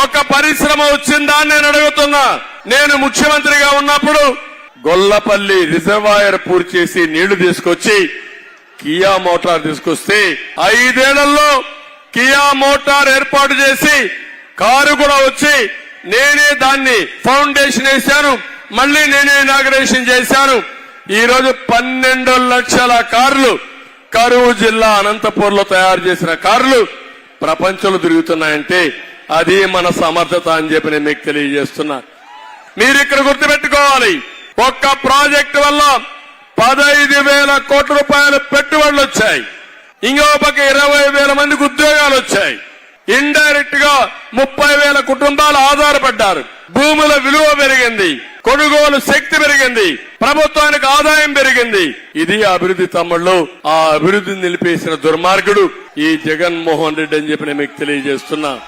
ఒక పరిశ్రమ వచ్చిందా నేను అడుగుతున్నా. నేను ముఖ్యమంత్రిగా ఉన్నప్పుడు గొల్లపల్లి రిజర్వాయర్ పూర్తి చేసి నీళ్ళు తీసుకొచ్చి కియా మోటార్ తీసుకొస్తే ఐదేళ్ళలో కియా మోటార్ ఏర్పాటు చేసి కారు కూడా వచ్చి నేనే దాన్ని ఫౌండేషన్ వేశాను. మళ్ళీ నేనే ఇనాగ్రేషన్ చేశాను. ఈ రోజు పన్నెండు లక్షల కార్లు కరువు జిల్లా అనంతపూర్లో తయారు చేసిన కార్లు ప్రపంచంలో తిరుగుతున్నాయంటే అది మన సమర్థత అని చెప్పి నేను మీకు తెలియజేస్తున్నా. మీరు ఇక్కడ గుర్తుపెట్టుకోవాలి ఒక్క ప్రాజెక్టు వల్ల పదహైదు వేల కోట్ల రూపాయల పెట్టుబడులు వచ్చాయి. ఇంకో పక్క ఇరవై వేల మందికి ఉద్యోగాలు వచ్చాయి. ఇండైరెక్ట్గా ముప్పై వేల కుటుంబాలు ఆధారపడ్డారు. భూముల విలువ పెరిగింది కొనుగోలు శక్తి పెరిగింది ప్రభుత్వానికి ఆదాయం పెరిగింది. ఇది అభివృద్ధి తమ్ముళ్ళు ఆ అభివృద్ధిని నిలిపేసిన దుర్మార్గుడు ఈ జగన్మోహన్ రెడ్డి అని చెప్పి నేను మీకు తెలియజేస్తున్నా.